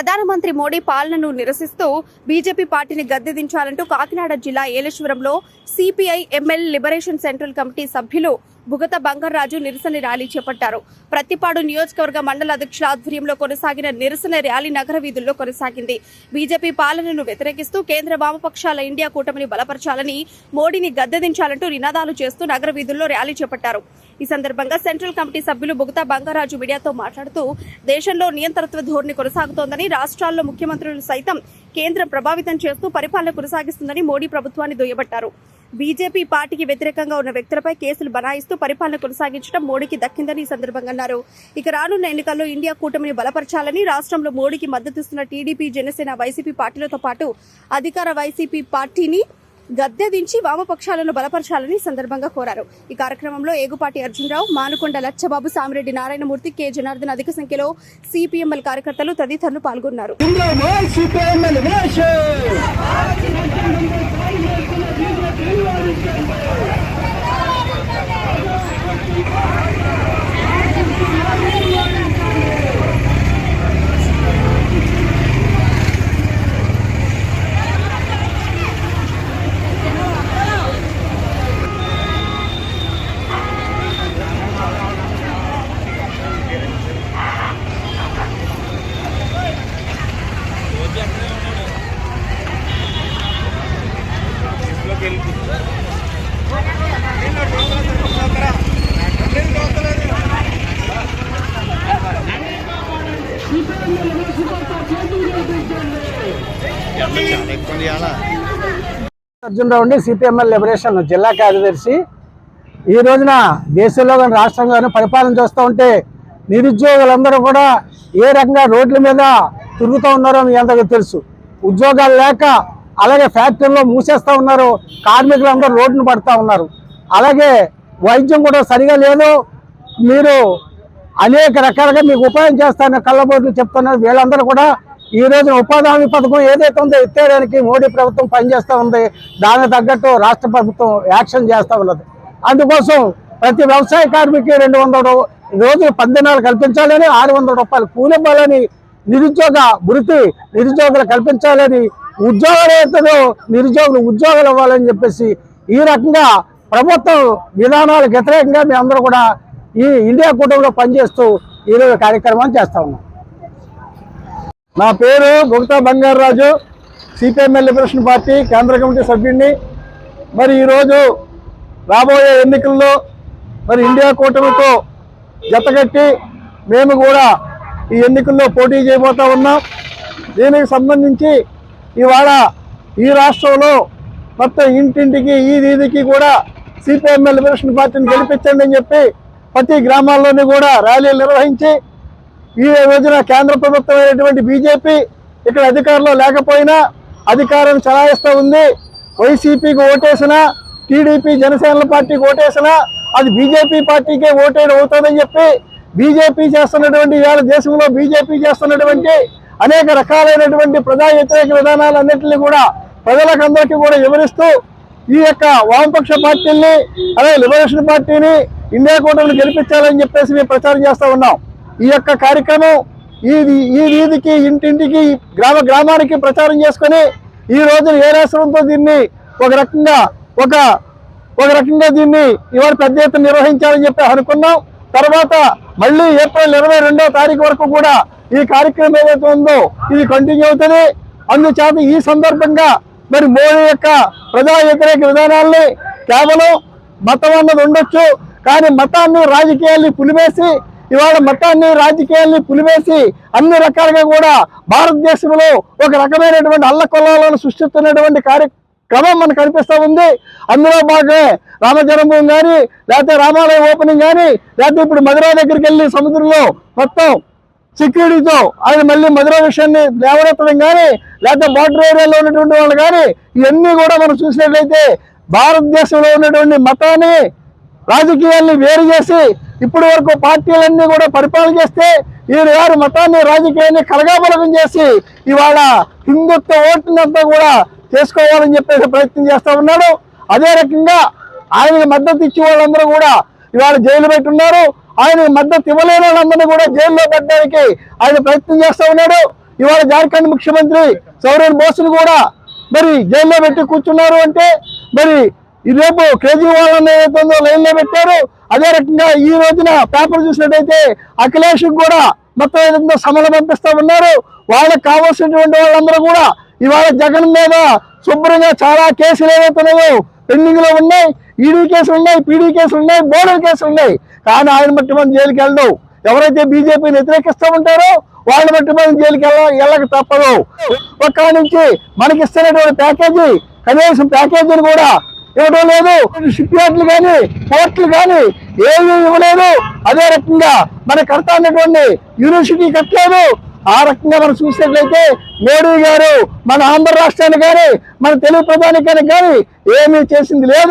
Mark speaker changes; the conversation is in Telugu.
Speaker 1: ప్రధానమంత్రి మోడీ పాలనను నిరసిస్తూ బీజేపీ పార్టీని గద్దెదించాలంటూ కాకినాడ జిల్లా ఏలేశ్వరంలో CPI ML liberation central committee సభ్యులు బుగత బంగారాజు నిరసన ర్యాలీ చేపట్టారు. ప్రతిపాడు నియోజకవర్గ మండల అధ్యక్షుల ఆధ్వర్యంలో కొనసాగిన నిరసన ర్యాలీ నగర వీధుల్లో కొనసాగింది. బీజేపీ పాలనను వ్యతిరేకిస్తూ కేంద్ర వామపక్షాల ఇండియా కూటమిని బలపరచాలని మోడీని గద్దెదించాలంటూ నినాదాలు చేస్తూ నగర వీధుల్లో ర్యాలీ చేపట్టారు. ఈ సందర్భంగా సెంట్రల్ కమిటీ సభ్యులు బుగత బంగారాజు మీడియాతో మాట్లాడుతూ దేశంలో నియంతృత్వ ధోరణి కొనసాగుతోందని రాష్ట్రాల్లో ముఖ్యమంత్రులు సైతం కేంద్రం ప్రభావితం చేస్తూ పరిపాలన కొనసాగిస్తుందని మోడీ ప్రభుత్వాన్ని దుయ్యబట్టారు. బీజేపీ పార్టీకి వ్యతిరేకంగా ఉన్న వ్యక్తులపై కేసులు బనాయిస్తూ పరిపాలన కొనసాగించడం మోడీకి దక్కిందని ఈ సందర్భంగా అన్నారు. ఇక రానున్న ఎన్నికల్లో ఇండియా కూటమిని బలపరచాలని రాష్ట్రంలో మోడీకి మద్దతిస్తున్న టీడీపీ జనసేన వైసీపీ పార్టీలతో పాటు అధికార వైసీపీ పార్టీని గద్దె దించి వామపక్షాలను బలపరచాలని సందర్భంగా కోరారు ఈ కార్యక్రమంలో ఏగుపాటి అర్జునరావు మానుకొండ లచ్చబాబు సామిరెడ్డి నారాయణమూర్తి కె జనార్దన్ అధిక సంఖ్యలో సిపిఎంఎల్ కార్యకర్తలు తదితరులు పాల్గొన్నారు
Speaker 2: Thank you. ఎలిమినేషన్ అర్జునరావు అండి సిపిఎంఎల్ లిబరేషన్ జిల్లా కార్యదర్శి. ఈ రోజున దేశంలో కానీ రాష్ట్రంలోనూ పరిపాలన చేస్తూ ఉంటే నిరుద్యోగులందరూ కూడా ఏ రకంగా రోడ్ల మీద తిరుగుతూ ఉన్నారో మీ అందరికీ తెలుసు. ఉద్యోగాలు లేక అలాగే ఫ్యాక్టరీలో మూసేస్తూ ఉన్నారు కార్మికులందరూ రోడ్డును పడుతూ ఉన్నారు. అలాగే వైద్యం కూడా సరిగా లేదు. మీరు అనేక రకాలుగా మీకు ఉపాయం చేస్తారని కళ్ళబోట్లు చెప్తున్నారు. వీళ్ళందరూ కూడా ఈ రోజున ఉపాధి హామీ పథకం ఏదైతే ఉందో ఎత్తేయడానికి మోడీ ప్రభుత్వం పనిచేస్తూ ఉంది. దానికి తగ్గట్టు రాష్ట్ర ప్రభుత్వం యాక్షన్ చేస్తూ ఉన్నది. అందుకోసం ప్రతి వ్యవసాయ కార్మికి రెండు వందల రోజు పద్దెనాలు కల్పించాలని ఆరు వందల రూపాయలు కూలివ్వాలని నిరుద్యోగ వృత్తి నిరుద్యోగులు కల్పించాలని ఉద్యోగాలు నిరుద్యోగులు ఉద్యోగాలు ఇవ్వాలని చెప్పేసి ఈ రకంగా ప్రభుత్వం విధానాలకు వ్యతిరేకంగా మేము అందరూ కూడా ఈ ఇండియా కూటమిలో పనిచేస్తూ ఈరోజు కార్యక్రమాన్ని చేస్తా ఉన్నాం. నా పేరు Gupta Bangararaju CPI ML liberation party కేంద్ర కమిటీ సభ్యుడిని. మరి ఈరోజు రాబోయే ఎన్నికల్లో మరి ఇండియా కూటమితో జతగట్టి మేము కూడా ఈ ఎన్నికల్లో పోటీ చేయబోతా ఉన్నాం. దీనికి సంబంధించి ఇవాళ ఈ రాష్ట్రంలో మొత్తం ఇంటింటికి ఈ వీధికి కూడా సిపిఎంఎల్ లిబరేషన్ పార్టీని గెలిపించండి అని చెప్పి ప్రతి గ్రామాల్లోనూ కూడా ర్యాలీలు నిర్వహించి ఈ రోజున కేంద్ర ప్రభుత్వం అయినటువంటి బీజేపీ ఇక్కడ అధికారంలో లేకపోయినా అధికారం చలాయిస్తూ ఉంది. వైసీపీకి ఓటేసినా టీడీపీ జనసేన పార్టీకి ఓటేసినా అది బీజేపీ పార్టీకే ఓటేయడం అవుతుందని చెప్పి బీజేపీ చేస్తున్నటువంటి ఇవాళ దేశంలో బీజేపీ చేస్తున్నటువంటి అనేక రకాలైనటువంటి ప్రజా వ్యతిరేక విధానాలన్నింటినీ కూడా ప్రజలకందరికీ కూడా వివరిస్తూ ఈ యొక్క వామపక్ష పార్టీల్ని అలాగే లిబరేషన్ పార్టీని ఇండియా కూటమిని గెలిపించాలని చెప్పేసి మేము ప్రచారం చేస్తూ ఉన్నాం. ఈ యొక్క కార్యక్రమం ఈ ఈ వీధికి ఇంటింటికి గ్రామ గ్రామానికి ప్రచారం చేసుకొని ఈ రోజున ఏ రాష్ట్రంతో దీన్ని ఒక రకంగా ఒక ఒక రకంగా దీన్ని ఇవాళ పెద్ద ఎత్తున నిర్వహించాలని చెప్పి అనుకున్నాం. తర్వాత మళ్ళీ ఏప్రిల్ ఇరవై రెండవ తారీఖు వరకు కూడా ఈ కార్యక్రమం ఏదైతే ఉందో ఇది కంటిన్యూ అవుతుంది అందుచేత ఈ సందర్భంగా మరి మోడీ యొక్క ప్రజా వ్యతిరేక విధానాల్ని కేవలం మతం అన్నది ఉండొచ్చు కానీ మతాన్ని రాజకీయాల్ని పులివేసి ఇవాళ మతాన్ని రాజకీయాల్ని పులివేసి అన్ని రకాలుగా కూడా భారతదేశంలో ఒక రకమైనటువంటి అల్లకొల్లాలను సృష్టిస్తున్నటువంటి కార్యక్రమం మనకు కనిపిస్తూ ఉంది. అందులో భాగమే రామ జన్మభూమి కానీ లేకపోతే రామాలయం ఓపెనింగ్ కానీ లేకపోతే ఇప్పుడు మధురా దగ్గరికి వెళ్ళి సముద్రంలో మొత్తం సెక్యూరిటీతో ఆయన మళ్ళీ మధుర విషయాన్ని లేవనెత్తడం కానీ లేకపోతే బార్డర్ ఏరియాలో ఉన్నటువంటి వాళ్ళు కానీ ఇవన్నీ కూడా మనం చూసినట్లయితే భారతదేశంలో ఉన్నటువంటి మతాన్ని రాజకీయాల్ని వేరు చేసి ఇప్పటి వరకు పార్టీలన్నీ కూడా పరిపాలన చేస్తే ఈయన గారు మతాన్ని రాజకీయాన్ని కలగాబలగం చేసి ఇవాళ హిందుత్వ ఓటునంతా కూడా చేసుకోవాలని చెప్పేసి ప్రయత్నం చేస్తూ ఉన్నాడు. అదే రకంగా ఆయనకి మద్దతు ఇచ్చే వాళ్ళందరూ కూడా ఇవాళ జైలు పెట్టున్నారు. ఆయన మద్దతు ఇవ్వలేని వాళ్ళందరినీ కూడా జైల్లో పెట్టడానికి ఆయన ప్రయత్నం చేస్తూ ఉన్నాడు. ఇవాళ జార్ఖండ్ ముఖ్యమంత్రి సౌరన్ బోస్ను కూడా మరి జైల్లో పెట్టి కూర్చున్నారు అంటే మరి ఈ రేపు కేజ్రీవాల్ అనే ఏదైతుందో లైన్లో పెట్టారు. అదే రకంగా ఈ రోజున పేపర్ చూసినట్టయితే అఖిలేష్ కూడా మొత్తం ఏదైతుందో సమలు పంపిస్తా ఉన్నారు. వాళ్ళకి కావాల్సినటువంటి వాళ్ళందరూ కూడా ఇవాళ జగన్ మీద శుభ్రంగా చాలా కేసులు ఏవైతున్నాయో పెండింగ్లో ఉన్నాయి ఈడీ కేసులు ఉన్నాయి పీడీ కేసులు ఉన్నాయి బోర్డర్ కేసులు ఉన్నాయి. కానీ ఆయన బట్టి మనం జైలుకి వెళ్ళడం. ఎవరైతే బీజేపీని వ్యతిరేకిస్తూ ఉంటారో వాళ్ళని బట్టి మనం జైలుకి వెళ్ళ వెళ్ళక తప్పదు. ఒక్క నుంచి మనకి ఇస్తున్నటువంటి ప్యాకేజీ కనీసం ప్యాకేజీని కూడా ఇవ్వడం లేదు. షిప్ యార్డ్లు కానీ పోర్ట్లు కానీ ఏమీ ఇవ్వలేదు. అదే రకంగా మన కడతా ఉన్నటువంటి యూనివర్సిటీ కట్టలేదు. ఆ రకంగా మనం చూసినట్లయితే మోడీ గారు మన ఆంధ్ర రాష్ట్రానికి కానీ మన తెలుగు ప్రధానికి కానీ ఏమీ చేసింది లేదు.